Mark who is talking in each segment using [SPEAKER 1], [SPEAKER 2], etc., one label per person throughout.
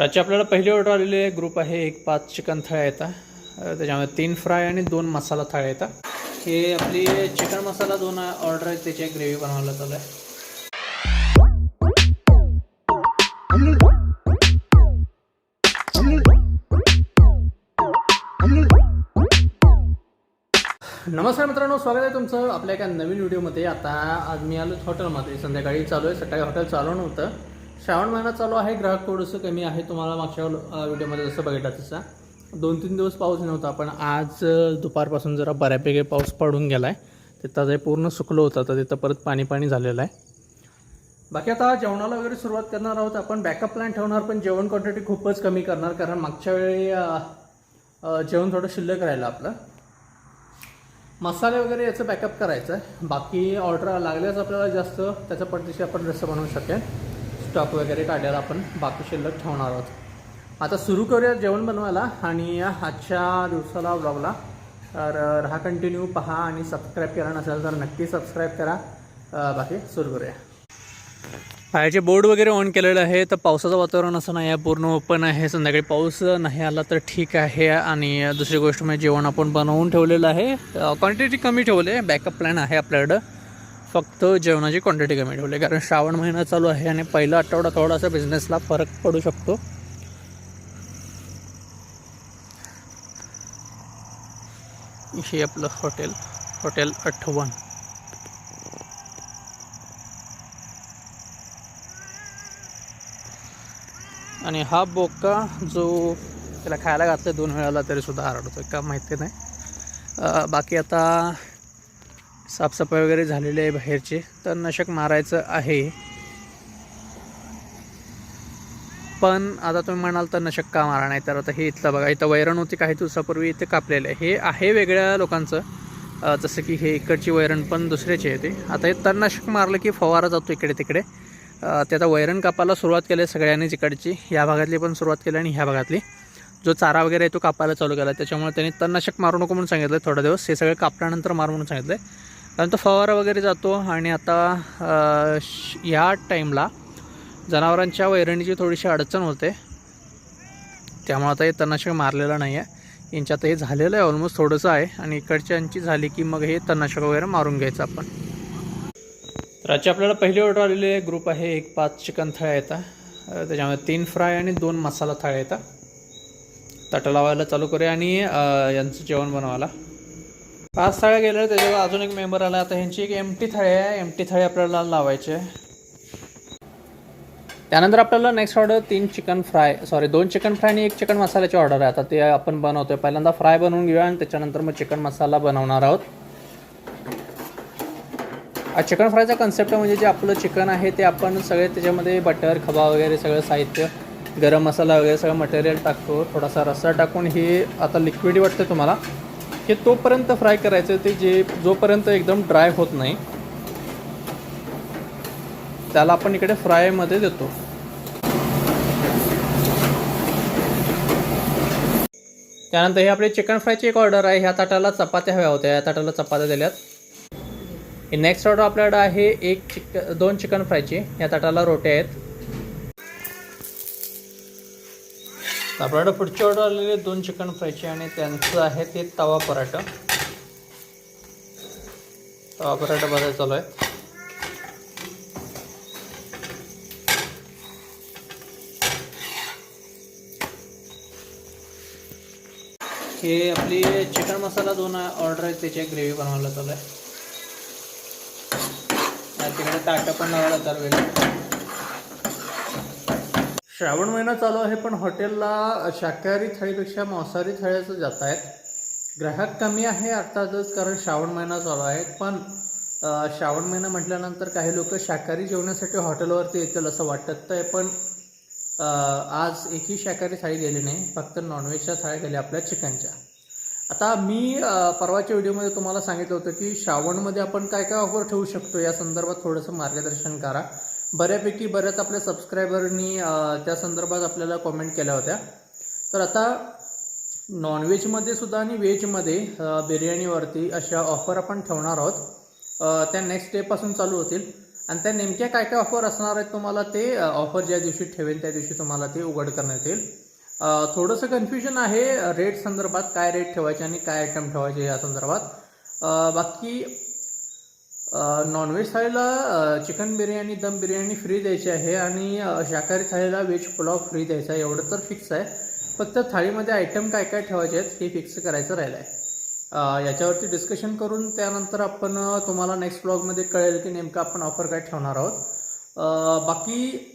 [SPEAKER 1] तर आजची आपल्याला पहिली ऑर्डर आलेली ग्रुप आहे एक पाच चिकन थाळ्या येतात त्याच्यामध्ये तीन फ्राय आणि दोन मसाला थाळ्या येतात हे आपली चिकन मसाला दोन ऑर्डर आहेत त्याची एक ग्रेव्ही बनवायला चालू आहे. नमस्कार मित्रांनो स्वागत आहे तुमचं आपल्या एका नवीन व्हिडिओमध्ये आता आज मी आलो हॉटेलमध्ये. संध्याकाळी चालू आहे. सकाळी हॉटेल चालू नव्हतं. श्रावण महिना चालू आहे ग्राहक थोडंसं कमी आहे. तुम्हाला मागच्या व्हिडिओमध्ये जसं बघितलं तसा. दोन तीन दिवस पाऊस नव्हता पण आज दुपारपासून जरा बऱ्यापैकी पाऊस पडून गेला आहे तिथं जे पूर्ण सुकलं होतं तर तिथं परत पाणी पाणी झालेलं आहे. बाकी आता जेवणाला वगैरे सुरुवात करणार आहोत. आपण बॅकअप प्लॅन ठेवणार पण जेवण क्वांटिटी खूपच कमी करणार कारण मागच्या वेळी जेवण थोडं शिल्लक राहिलं आपलं. मसाले वगैरे याचं बॅकअप करायचं आहे बाकी ऑर्डर लागल्याच आपल्याला जास्त त्याच्या पद्धतीशी आपण रस्सा बनवू शकेल. स्टॉक वगैरे काढायला आपण बाकी शिल्लक ठेवणार आहोत. आता सुरू करूया जेवण बनवायला आणि आजच्या दिवसाला ब्लॉगला तर राहा कंटिन्यू पहा आणि सबस्क्राईब करा नसेल तर नक्की सबस्क्राईब करा. बाकी सुरू करूया. बाहेरचे बोर्ड वगैरे ऑन केलेलं आहे तर पावसाचं वातावरण असं नाही आहे पूर्ण ओपन आहे. संध्याकाळी पाऊस नाही आला तर ठीक आहे. आणि दुसरी गोष्ट म्हणजे जेवण आपण बनवून ठेवलेलं आहे. क्वांटिटी कमी ठेवले आहे बॅकअप प्लॅन आहे आपल्याकडं. फक्त जेवणाची क्वांटिटी कमी ठेवली. आहे. कारण श्रावण महिना चालू आहे आणि पहिला आठवडा थोडासा बिझनेसला फरक पडू शकतो. हे आपलं हॉटेल हॉटेल आठवण. आणि हा बोका जो त्याला खायला घातलं दोन वेळाला तरी सुद्धा आरडतो का माहिती नाही. बाकी आता साफसफाई वगैरे झालेली आहे बाहेरची. तर नशक मारायचं आहे. पण आता तुम्ही म्हणाल तर नशक का मारा नाही? तर आता हे इथलं बघा इथं वैरण होती काही दिवसापूर्वी इथे कापलेलं आहे. हे आहे वेगळ्या लोकांचं. जसं की हे इकडची वैरण पण दुसऱ्याची आहे ते. आता हे तणनाशक मारलं की फवारा जातो इकडे तिकडे. ते आता वैरण कापायला सुरुवात केली आहे सगळ्यांनीच इकडची. ह्या भागातली पण सुरुवात केली आणि ह्या भागातली. जो चारा वगैरे आहे तो कापायला चालू केला त्याच्यामुळे त्यांनी तणनाशक मारू नको म्हणून सांगितलं थोडा दिवस. हे सगळं कापल्यानंतर मारू म्हणून सांगितलं त्यानंतर फवारा वगैरे जातो आणि आता श- ह्या टाईमला जनावरांच्या वैरणीची थोडीशी अडचण होते. त्यामुळे आता हे तणनाशक मारलेलं नाही आहे यांच्यात हे झालेलं आहे ऑलमोस्ट थोडंसं आहे. आणि इकडच्यांची झाली की मग हे तणनाशक वगैरे मारून घ्यायचं आपण. तर आजची आपल्याला पहिली ऑर्डर आलेली ग्रुप आहे एक पाच चिकन थाळ्या येतात. त्याच्यामध्ये तीन फ्राय आणि दोन मसाला थाळ्या येतात. ताटं लावायला चालू करूया आणि यांचं जेवण बनवायला. पाच थाळ्या गेल्या त्याच्यावर अजून एक मेंबर आला. आता ह्यांची एक एमटी थाळी आहे. एमटी थाळी आपल्याला लावायची आहे. त्यानंतर आपल्याला नेक्स्ट ऑर्डर तीन चिकन फ्राय सॉरी दोन चिकन फ्राय आणि एक चिकन मसाल्याची ऑर्डर आहे. आता ते आपण बनवतोय. पहिल्यांदा फ्राय बनवून घेऊया आणि त्याच्यानंतर मग चिकन मसाला बनवणार आहोत. चिकन फ्रायचा कन्सेप्ट म्हणजे जे आपलं चिकन आहे ते आपण सगळे त्याच्यामध्ये बटर खवा वगैरे सगळं साहित्य गरम मसाला वगैरे सगळं मटेरियल टाकतो. थोडासा रस्सा टाकून हे आता लिक्विड वाटतं तुम्हाला. हे तोपर्यंत फ्राय करायचं ते जे जोपर्यंत एकदम ड्राय होत नाही त्याला आपण इकडे फ्रायमध्ये देतो. त्यानंतर हे आपले चिकन फ्रायची एक ऑर्डर आहे ह्या ताटाला चपात्या हव्या होत्या या ताटाला चपात्या दिल्यात. हे नेक्स्ट ऑर्डर आपल्याकडं आहे एक चिक दोन चिकन फ्रायची या ताटाला रोट्या आहेत. आपल्याकडं पुढची ऑर्डर आलेली दोन चिकन फ्रायचे आणि त्यांचं आहे ते तवा पराठा. तवा पराठा बघायला चालू आहे हे आपली चिकन मसाला दोन ऑर्डर आहेत त्याची ग्रेव्ही बनवायला चालू आहे आणि तिकडे ताटं पण लावायला चालू आहे श्रावण महिना चालू आहे पण हॉटेलला शाकाहारी थाळीपेक्षा मांसाहारी थाळ्याचं जात आहेत ग्राहक कमी आहे अर्थातच कारण श्रावण महिना चालू आहे पण श्रावण महिना म्हटल्यानंतर काही लोक शाकाहारी जेवणासाठी हॉटेलवरती येतील असं वाटत आहे पण आज एकही शाकाहारी थाळी गेली नाही फक्त नॉनव्हेजच्या थाळ्या गेल्या आपल्या चिकनच्या. आता मी परवाच्या व्हिडिओमध्ये तुम्हाला सांगितलं होतं की श्रावणमध्ये आपण काय काय ऑफर ठेवू शकतो या संदर्भात थोडंसं मार्गदर्शन करा. बऱ्यापैकी बऱ्याच आपल्या सबस्क्रायबरनी त्या संदर्भात आपल्याला कॉमेंट केल्या होत्या. तर आता नॉनव्हेजमध्ये सुद्धा आणि व्हेजमध्ये बिर्याणीवरती अशा ऑफर आपण ठेवणार आहोत. त्या नेक्स्ट डेपासून चालू होतील. आणि त्या नेमक्या काय काय ऑफर असणार आहेत तुम्हाला ते ऑफर ज्या दिवशी ठेवेल त्या दिवशी तुम्हाला ते उघड करण्यात येईल. थोडंसं कन्फ्युजन आहे रेट संदर्भात काय रेट ठेवायचे आणि काय आयटम ठेवायचे या संदर्भात. बाकी नॉनव्हेज थाळीला चिकन बिर्याणी दम बिर्याणी फ्री द्यायची आहे आणि शाकाहारी थाळीला व्हेज पुलाव फ्री द्यायचा आहे. एवढं तर फिक्स आहे. फक्त थाळीमध्ये आयटम काय काय ठेवायचे आहेत हे फिक्स करायचं राहिलं आहे याच्यावरती डिस्कशन करून त्यानंतर आपण तुम्हाला नेक्स्ट ब्लॉगमध्ये कळेल की नेमकं आपण ऑफर काय ठेवणार आहोत. बाकी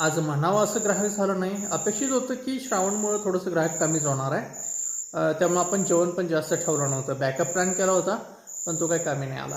[SPEAKER 1] आज म्हणावं असं ग्राहक झालं नाही. अपेक्षित होतं की श्रावणमुळे थोडंसं ग्राहक कमीच होणार आहे. त्यामुळे आपण जेवण पण जास्त ठेवलं नव्हतं. बॅकअप प्लॅन केला होता पण तो काही कमी नाही आला.